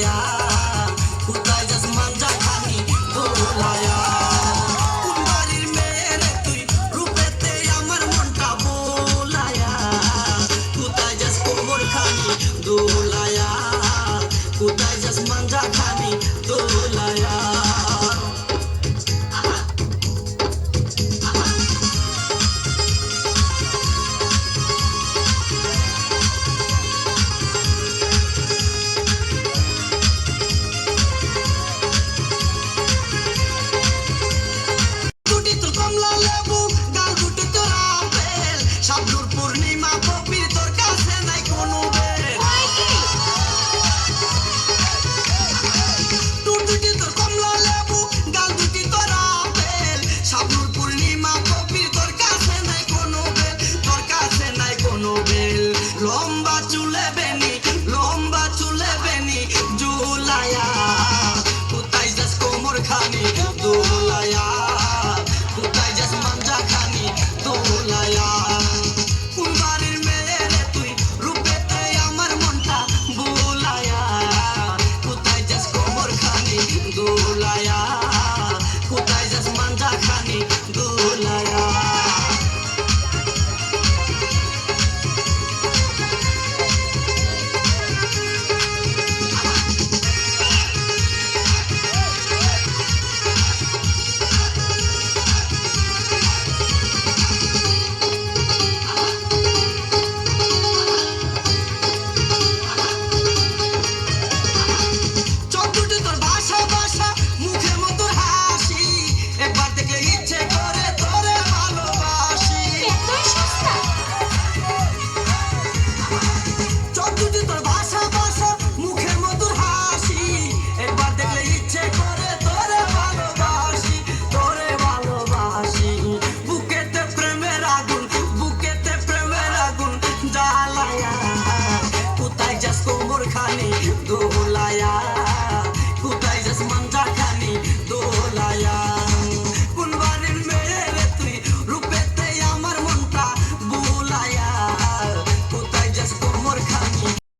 দোলায়া কোথায় যাস মাঞ্জা খানি দোলায়া Lomba tu पानी दूर लाया